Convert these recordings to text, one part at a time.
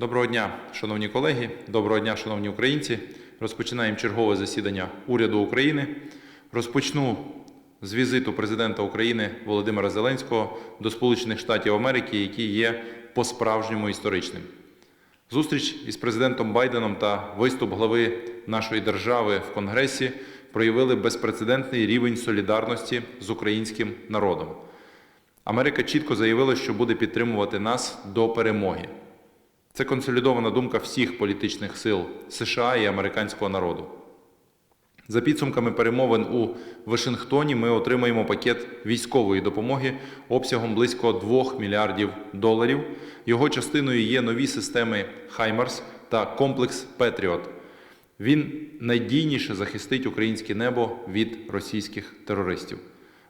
Доброго дня, шановні колеги, доброго дня, шановні українці. Розпочинаємо чергове засідання уряду України. Розпочну з візиту президента України Володимира Зеленського до Сполучених Штатів Америки, який є по-справжньому історичним. Зустріч із президентом Байденом та виступ глави нашої держави в Конгресі проявили безпрецедентний рівень солідарності з українським народом. Америка чітко заявила, що буде підтримувати нас до перемоги. Це консолідована думка всіх політичних сил США і американського народу. За підсумками перемовин у Вашингтоні ми отримаємо пакет військової допомоги обсягом близько 2 мільярдів доларів. Його частиною є нові системи Хаймарс та комплекс Петріот. Він найдійніше захистить українське небо від російських терористів.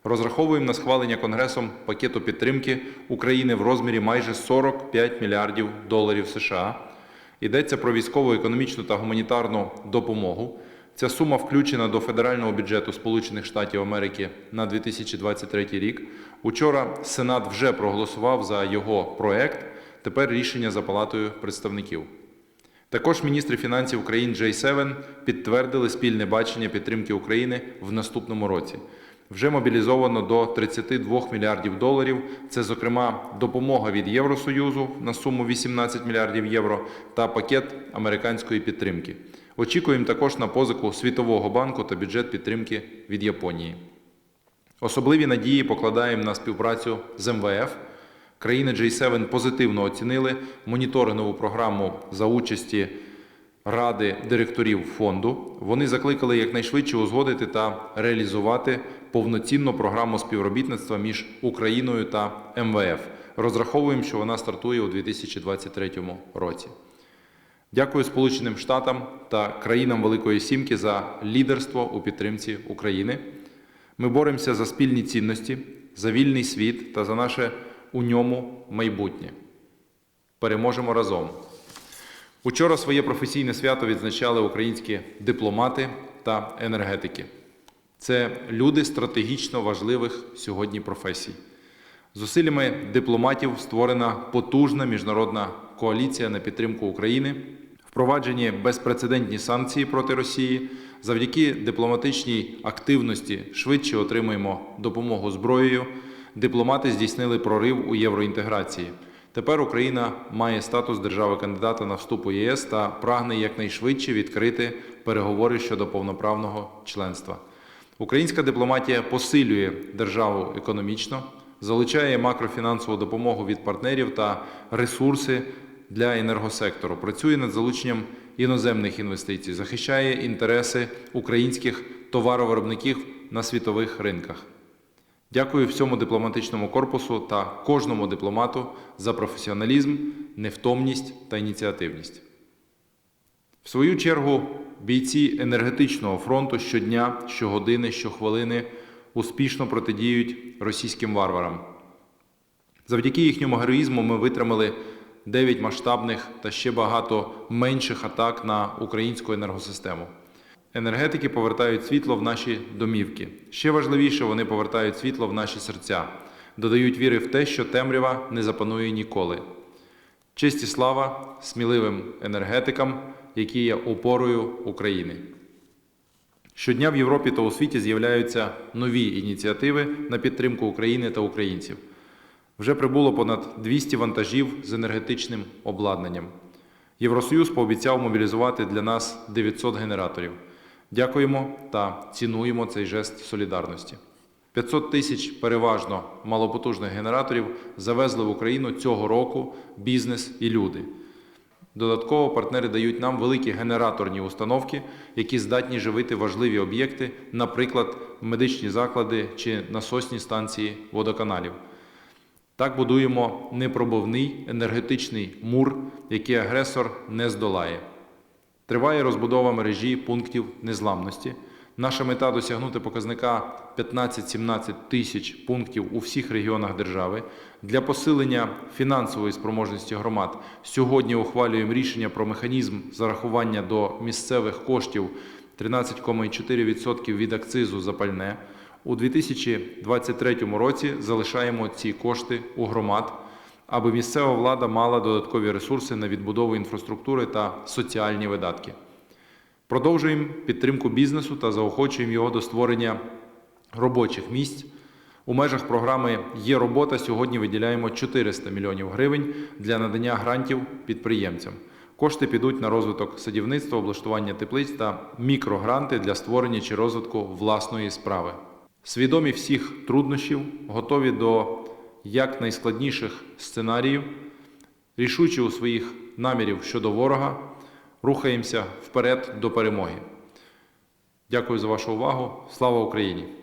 Розраховуємо на схвалення Конгресом пакету підтримки України в розмірі майже 45 мільярдів доларів США. Йдеться про військову, економічну та гуманітарну допомогу. Ця сума включена до федерального бюджету Сполучених Штатів Америки на 2023 рік. Учора Сенат вже проголосував за його проект. Тепер рішення за палатою представників. Також міністри фінансів країн J7 підтвердили спільне бачення підтримки України в наступному році. Вже мобілізовано до 32 мільярдів доларів. Це, зокрема, допомога від Євросоюзу на суму 18 мільярдів євро та пакет американської підтримки. Очікуємо також на позику Світового банку та бюджет підтримки від Японії. Особливі надії покладаємо на співпрацю з МВФ. Країни G7 позитивно оцінили моніторингову програму за участі Ради директорів фонду. Вони закликали якнайшвидше узгодити та реалізувати повноцінну програму співробітництва між Україною та МВФ. Розраховуємо, що вона стартує у 2023 році. Дякую Сполученим Штатам та країнам Великої Сімки за лідерство у підтримці України. Ми боремося за спільні цінності, за вільний світ та за наше у ньому майбутнє. Переможемо разом. Учора своє професійне свято відзначали українські дипломати та енергетики. Це люди стратегічно важливих сьогодні професій. Зусиллями дипломатів створена потужна міжнародна коаліція на підтримку України, впроваджені безпрецедентні санкції проти Росії. Завдяки дипломатичній активності швидше отримуємо допомогу зброєю. Дипломати здійснили прорив у євроінтеграції. Тепер Україна має статус держави-кандидата на вступ у ЄС та прагне якнайшвидше відкрити переговори щодо повноправного членства. Українська дипломатія посилює державу економічно, залучає макрофінансову допомогу від партнерів та ресурси для енергосектору, працює над залученням іноземних інвестицій, захищає інтереси українських товаровиробників на світових ринках. Дякую всьому дипломатичному корпусу та кожному дипломату за професіоналізм, невтомність та ініціативність. В свою чергу, бійці енергетичного фронту щодня, щогодини, щохвилини успішно протидіють російським варварам. Завдяки їхньому героїзму ми витримали 9 масштабних та ще багато менших атак на українську енергосистему. Енергетики повертають світло в наші домівки. Ще важливіше, вони повертають світло в наші серця, додають віри в те, що темрява не запанує ніколи. Честь і слава сміливим енергетикам, які є опорою України. Щодня в Європі та у світі з'являються нові ініціативи на підтримку України та українців. Вже прибуло понад 200 вантажів з енергетичним обладнанням. Євросоюз пообіцяв мобілізувати для нас 900 генераторів. Дякуємо та цінуємо цей жест солідарності. 500 тисяч переважно малопотужних генераторів завезли в Україну цього року бізнес і люди. Додатково партнери дають нам великі генераторні установки, які здатні живити важливі об'єкти, наприклад, медичні заклади чи насосні станції водоканалів. Так будуємо непробивний енергетичний мур, який агресор не здолає. Триває розбудова мережі пунктів незламності. Наша мета досягнути показника 15-17 тисяч пунктів у всіх регіонах держави. Для посилення фінансової спроможності громад сьогодні ухвалюємо рішення про механізм зарахування до місцевих коштів 13,4% від акцизу за пальне. У 2023 році залишаємо ці кошти у громад, аби місцева влада мала додаткові ресурси на відбудову інфраструктури та соціальні видатки. Продовжуємо підтримку бізнесу та заохочуємо його до створення робочих місць. У межах програми Є робота сьогодні виділяємо 400 мільйонів гривень для надання грантів підприємцям. Кошти підуть на розвиток садівництва, облаштування теплиць та мікрогранти для створення чи розвитку власної справи. Свідомі всіх труднощів, готові до якнайскладніших сценаріїв, рішучі у своїх намірів щодо ворога, рухаємося вперед до перемоги. Дякую за вашу увагу. Слава Україні!